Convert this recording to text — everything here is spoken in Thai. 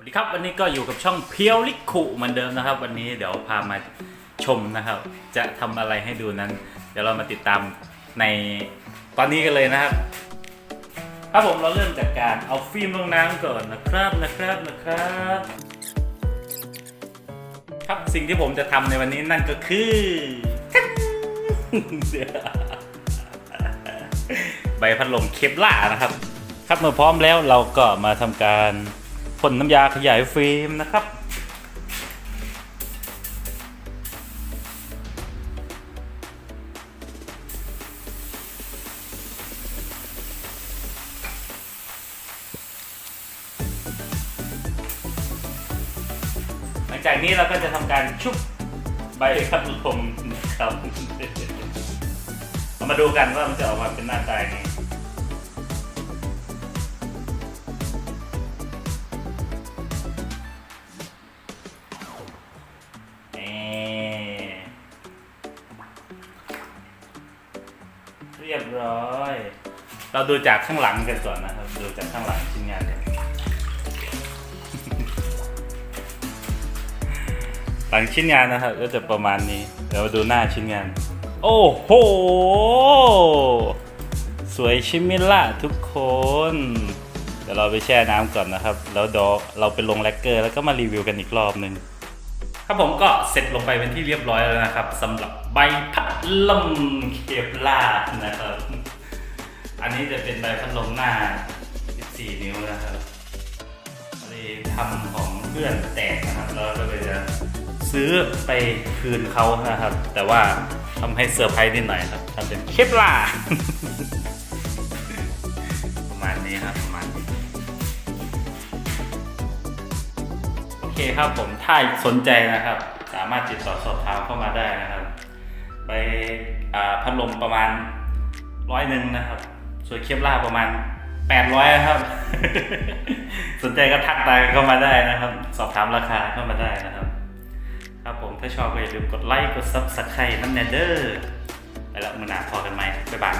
สวัสดีครับวันนี้ก็อยู่กับช่องเพียวลิคุเหมือนเดิมนะครับ วันนี้เดี๋ยวพามาชมนะครับ จะทำอะไรให้ดูนั้น เดี๋ยวเรามาติดตามในตอนนี้กันเลยนะครับครับผมเราเริ่มจากการเอาฟิล์มลงน้ำก่อนนะครับนะครับนะครับครับสิ่งที่ผมจะทำในวันนี้นั่นก็คือใบพัดลมเคปล่านะครับ ครับเมื่อพร้อมแล้วเราก็มาทำการ พ่นน้ำยาขยายฟิล์มนะครับ หลังจากนี้เราก็จะทำการชุบใบพัดลมนะครับ เรามาดูกันว่ามันจะออกมาเป็นหน้าตายังไง รียบร้อย เราดูจากข้างหลังกันก่อนนะครับ ดูจากข้างหลังชิ้นงานเลยหลังชิ้นงานนะครับ ก็จะประมาณนี้เดี๋ยวมาดูหน้าชิ้นงาน โอ้โห สวยชิมิล่ะทุกคน เดี๋ยวเราไปแช่น้ำก่อนนะครับ แล้วเดี๋ยวเราไปลงแลกเกอร์แล้วก็มารีวิวกันอีกรอบหนึ่ง ครับผมก็เสร็จลงไปเป็นที่เรียบร้อยแล้วนะครับสำหรับใบพัดลมเคปลานะครับ อันนี้จะเป็นใบพัดลมหน้า 14 นิ้วนะครับอันนี้ทำของเพื่อนแตกนะครับแล้วก็เลยจะซื้อไปคืนเขานะครับ แต่ว่าทำให้เซอร์ไพรส์นิดหน่อยครับทำเป็นเคปลาประมาณนี้ครับประมาณนี้ เคครับผมถ้าสนใจนะครับ สามารถติดต่อสอบถามเข้ามาได้นะครับ ไปพัดลมประมาณร้อยหนึ่งนะครับส่วนเคปล่าประมาณ800นะครับ สนใจก็ทักไลน์เข้ามาได้นะครับ สอบถามราคาเข้ามาได้นะครับ ครับผมถ้าชอบก็อย่าลืมกดไลค์กด Subscribe น้ำแนเดอร์ไปแล้วมือหนาพอกันไหมบ๊ายบาย